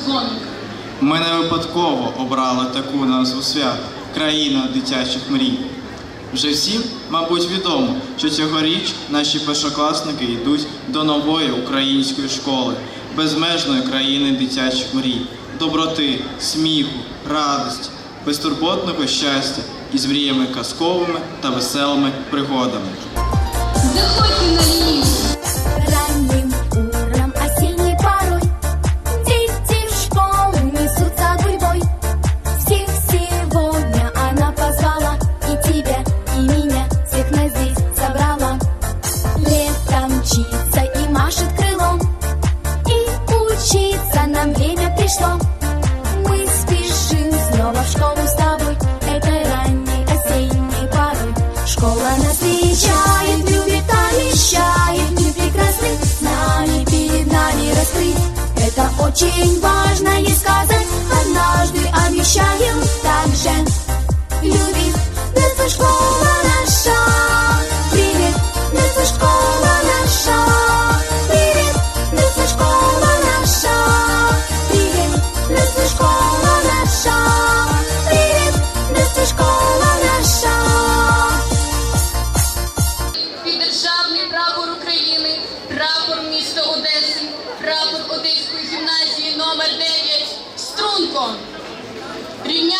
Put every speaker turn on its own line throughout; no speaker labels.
першого.
Ми не випадково обрали таку назву свят країна дитячих мрій. Вже всім, мабуть, відомо, що цьогоріч наші першокласники йдуть до нової української школи, безмежної країни дитячих мрій, доброти, сміху, радості, безтурботного щастя із мріями казковими та веселими пригодами.
Заходьте на лінію!
Школу с тобой Этой ранней осенней порой. Школа нас встречает, любит, обещает Мир прекрасный с нами, перед нами раскрыть. Это очень важно ей сказать Однажды обещаю также любить. Детство школа наша
Струнко.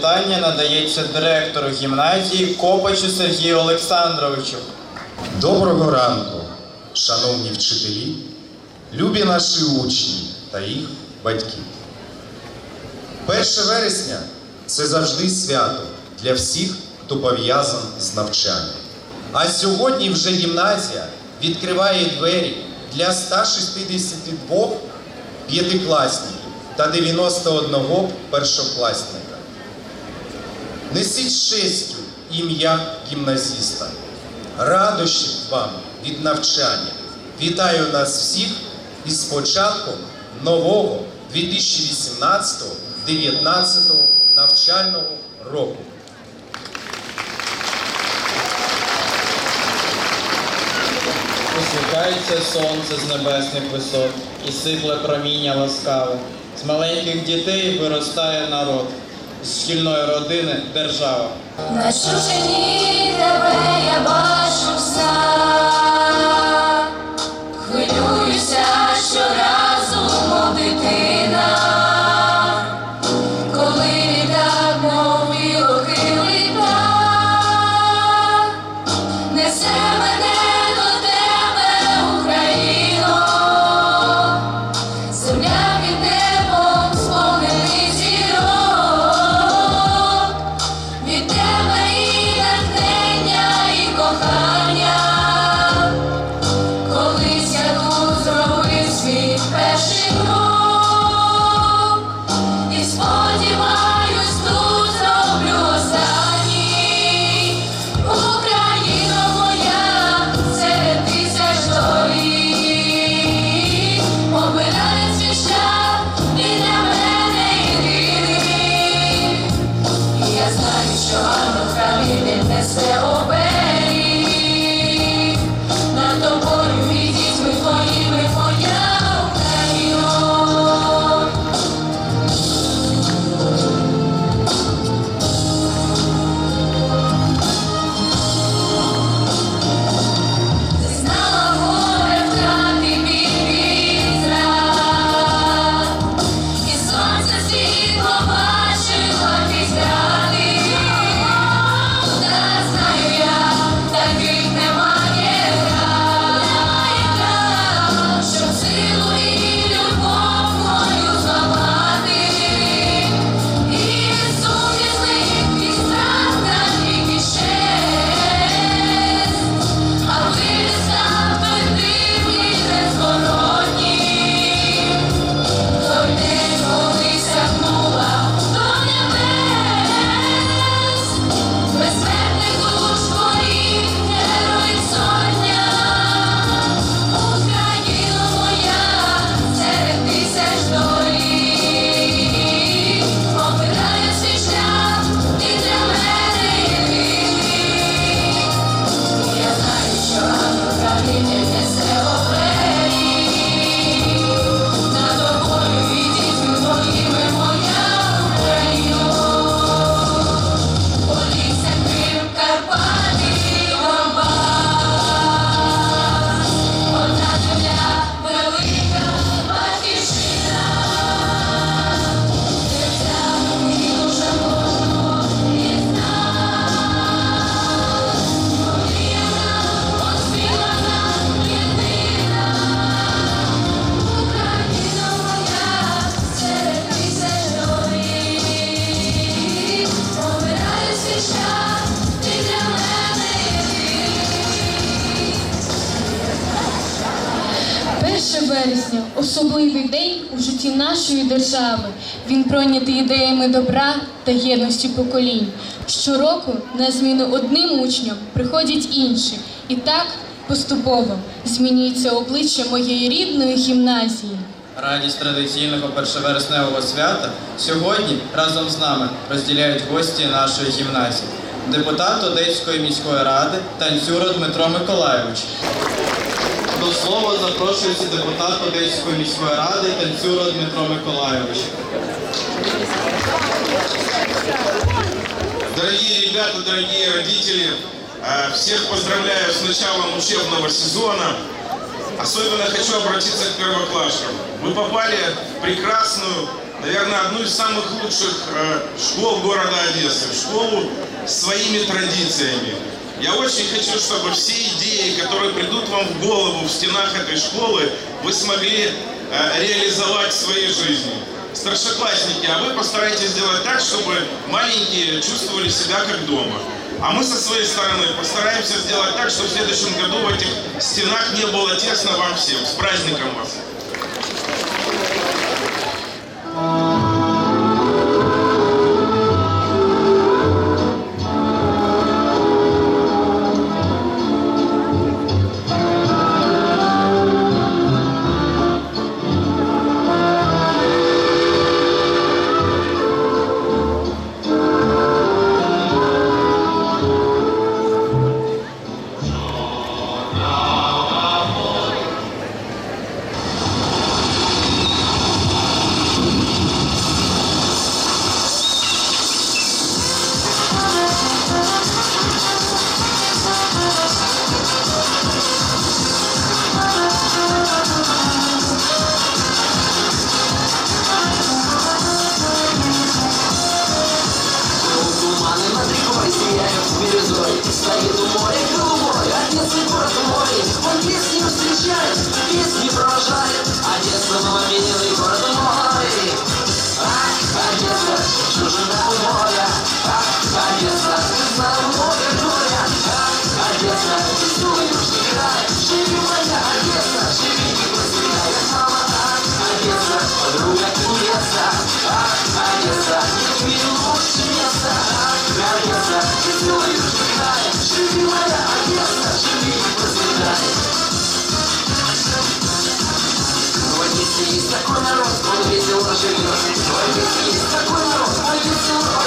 Привітання надається директору гімназії Копачу Сергію Олександровичу.
Доброго ранку, шановні вчителі, любі наші учні та їх батьки. 1 вересня це завжди свято для всіх, хто пов'язан з навчанням. А сьогодні вже гімназія відкриває двері для 162 п'ятикласників та 91 першокласника. Несіть честю ім'я гімназіста. Радощів вам від навчання. Вітаю нас всіх із початком нового 2018-2019 навчального року.
Усміхається сонце з небесних висот і сипле проміння ласкаве. З маленьких дітей виростає народ, з родини держава.
На чужині тебе я бачу вся,
нашої держави. Він пройнятий ідеями добра та єдності поколінь. Щороку на зміну одним учням приходять інші, і так поступово змінюється обличчя моєї рідної гімназії.
Радість традиційного першовересневого свята сьогодні разом з нами розділяють гості нашої гімназії. Депутат Одеської міської ради танцюра Дмитро Миколайович. До слова запрошується депутат Одеської міської ради танцюра Дмитро Миколайович.
Дорогие ребята, дорогие родители, э, всех поздравляю с началом учебного сезона. Особенно хочу обратиться к первоклашкам. Вы попали в прекрасную, наверное, одну из самых лучших э, школ города Одессы, в школу с своими традициями. я очень хочу, чтобы все идеи, которые придут вам в голову в стенах этой школы, вы смогли э, реализовать в своей жизни. Старшеклассники, а вы постарайтесь сделать так, чтобы маленькие чувствовали себя как дома. А мы со своей стороны постараемся сделать так, чтобы в следующем году в этих стенах не было тесно вам всем. С праздником вас!
Thank you. служили российского. Есть такой народ, найдите его.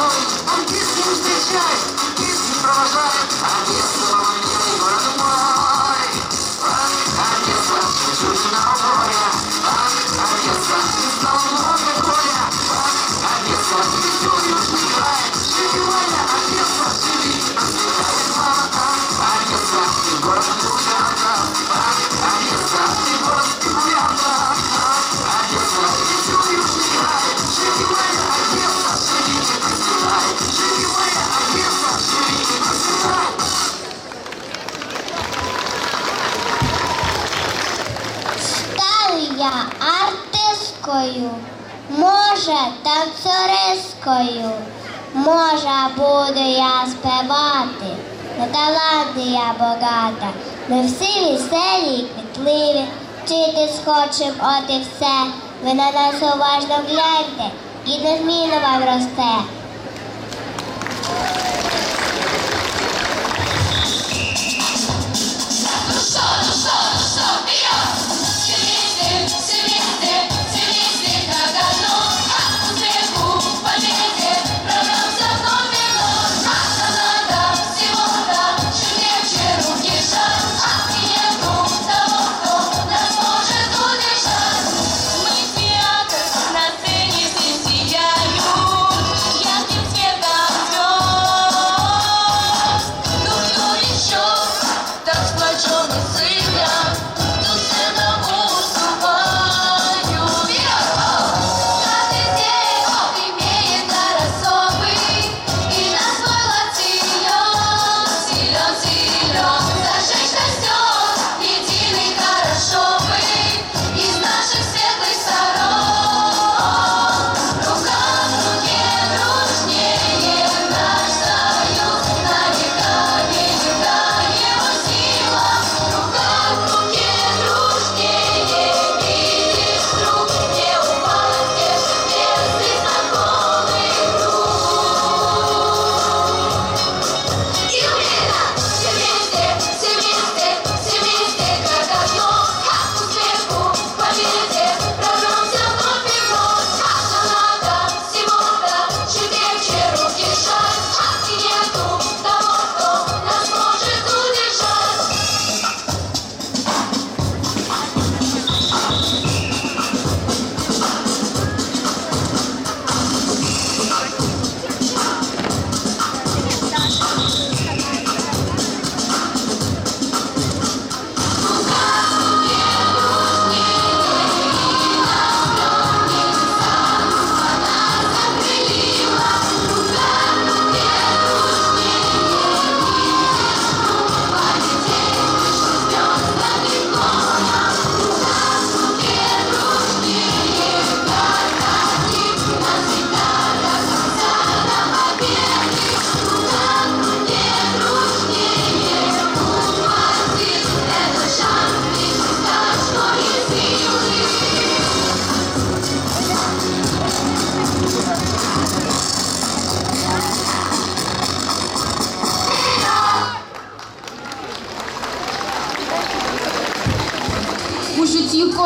мной Он песню встречает, песню провожает,
а песню буду я співати, на таланти я богата, ми всі веселі і квітливі, вчитись хочем, от і все. Ви на нас уважно гляньте і незмінно вам росте.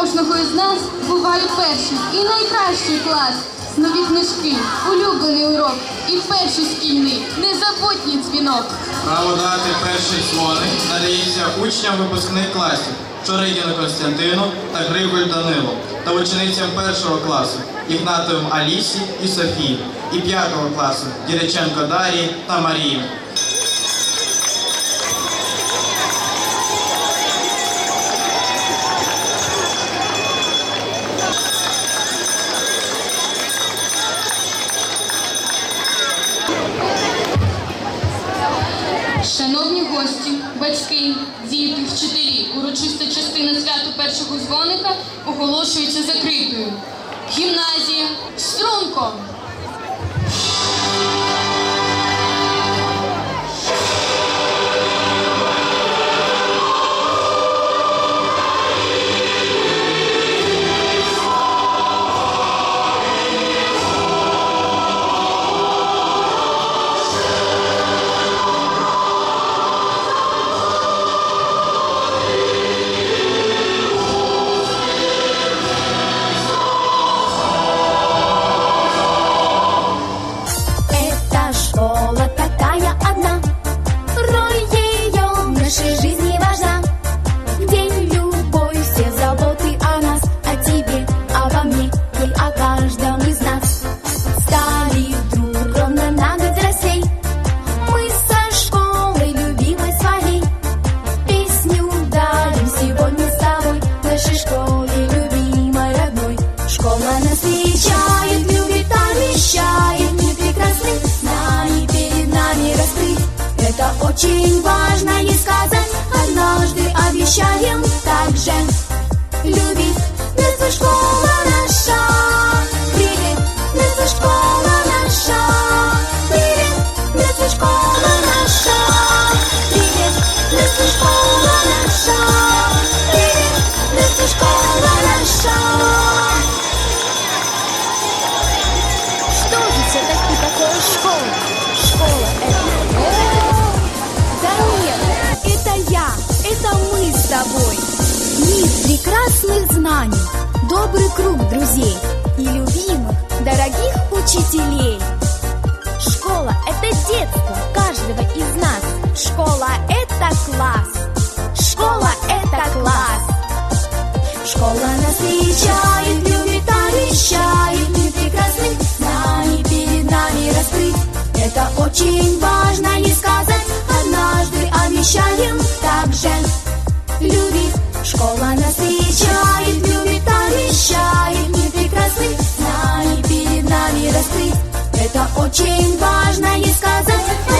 кожного із нас буває перший і найкращий клас. Нові книжки, улюблений урок і перший спільний, незабутній дзвінок.
Право дати перший дзвоник надається учням випускних класів Чоригіну Костянтину та Григою Данилу та ученицям першого класу Ігнатовим Алісі і Софії, і п'ятого класу Діреченко Дарії та Марії.
Діти, вчителі, урочиста частина святу першого дзвоника оголошується закритою. Гімназія Струнко!
Очень важно и сказать, однажды обещаем также любить. Наша школа наша, привет, наша школа наша, привет, наша школа наша, привет, наша школа наша, привет, наша школа наша. Что же все-таки такое? Школа прекрасных знаний, добрый круг друзей и любимых, дорогих учителей. Школа – это детство каждого из нас. Школа – это класс. Школа – это класс. Школа нас встречает, любит, обещает Мир прекрасных знаний перед нами раскрыть Это очень важно и сказать Однажды обещаем также любить Школа нас встречает, любит, обещает Мир прекрасных знаний перед нами раскрыть Это очень важно и сказать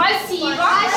Vai sim, vai.